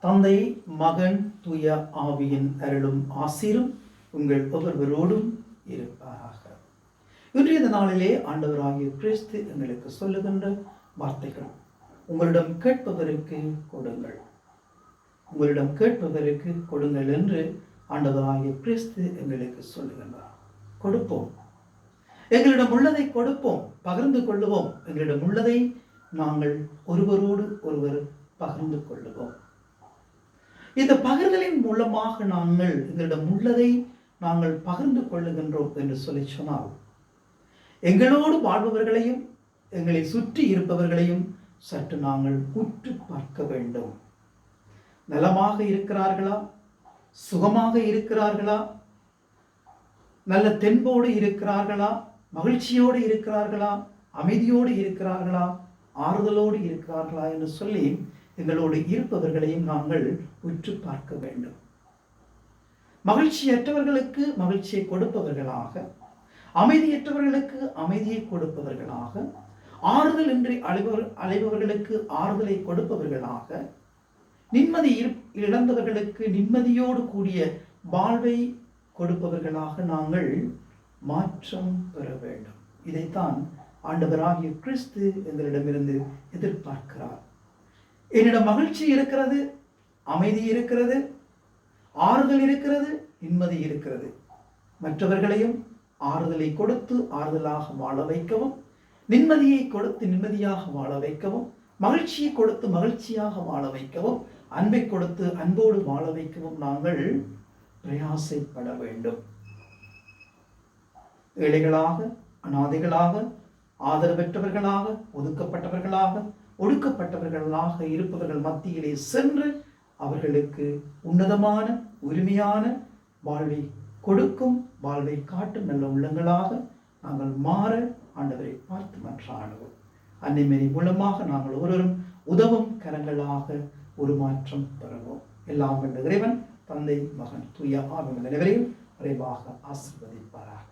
தந்தை மகன் தூய ஆவியின் அருளும் ஆசிரும் உங்கள் ஒவ்வொருவரோடும் இருப்பாராக. இன்றைய இந்த நாளிலே ஆண்டவராகிய கிறிஸ்து எங்களுக்கு சொல்லுகின்ற வார்த்தைகள். உங்களிடம் கேட்பவருக்கு கொடுங்கள். உங்களிடம் கேட்பவருக்கு கொடுங்கள் என்று ஆண்டவராகிய கிறிஸ்து எங்களுக்கு சொல்லுகின்றார். கொடுப்போம். எங்களிடம் உள்ளதை கொடுப்போம். பகிர்ந்து கொள்ளுவோம். எங்களிடம் உள்ளதை நாங்கள் ஒருவரோடு ஒருவர் பகிர்ந்து கொள்ளுவோம். இந்த பகிர்தலின் மூலமாக நாங்கள் எங்களிடம் உள்ளதை நாங்கள் பகிர்ந்து கொள்ளுகின்றோம் என்று சொல்லி சொன்னால் எங்களோடு வாழ்பவர்களையும் எங்களை சுற்றி இருப்பவர்களையும் சற்று நாங்கள் உற்று பார்க்க வேண்டும். நலமாக இருக்கிறார்களா? சுகமாக இருக்கிறார்களா? நல்ல தென்போடு இருக்கிறார்களா? மகிழ்ச்சியோடு இருக்கிறார்களா? அமைதியோடு இருக்கிறார்களா? ஆறுதலோடு இருக்கிறார்களா? என்று சொல்லி எங்களோடு இருப்பவர்களையும் நாங்கள் உற்று பார்க்க வேண்டும். மகிழ்ச்சியற்றவர்களுக்கு மகிழ்ச்சியை கொடுப்பவர்களாக அமைதியற்றவர்களுக்கு அமைதியை கொடுப்பவர்களாக ஆறுதல் இன்றி அழைபவர் அலைபவர்களுக்கு ஆறுதலை கொடுப்பவர்களாக நிம்மதி இழந்தவர்களுக்கு நிம்மதியோடு கூடிய வாழ்வை கொடுப்பவர்களாக நாங்கள் மாற்றம் பெற வேண்டும். இதைத்தான் ஆண்டவராகிய கிறிஸ்து எங்களிடமிருந்து எதிர்பார்க்கிறார். என்னிடம் மகிழ்ச்சி இருக்கிறது அமைதி இருக்கிறது ஆறுதல் இருக்கிறது நிம்மதி இருக்கிறது. மற்றவர்களையும் ஆறுதலை கொடுத்து ஆறுதலாக வாழ வைக்கவும் நிம்மதியை கொடுத்து நிம்மதியாக வாழ வைக்கவும் மகிழ்ச்சியை கொடுத்து மகிழ்ச்சியாக வாழ வைக்கவும் அன்பை கொடுத்து அன்போடு வாழ வைக்கவும் நாங்கள் பிரயாசைப்பட வேண்டும். ஏழைகளாக அனாதைகளாக ஆதரவற்றவர்களாக ஒதுக்கப்பட்டவர்களாக ஒடுக்கப்பட்டவர்களாக இருப்பவர்கள் மத்தியிலே சென்று அவர்களுக்கு உன்னதமான உரிமையான வாழ்வை கொடுக்கும் வாழ்வை காட்டும் நல்ல உள்ளங்களாக நாங்கள் மாற ஆண்டவரை பார்த்து மன்றாடுவோம். அன்னைமேரி மூலமாக நாங்கள் ஒருவரும் உதவும் கரங்களாக உருமாற்றம் பெறுவோம். எல்லாம் கண்ட இறைவன் தந்தை மகன் தூய ஆகும் அனைவரையும் விரைவாக ஆசிர்வதிப்பாராக.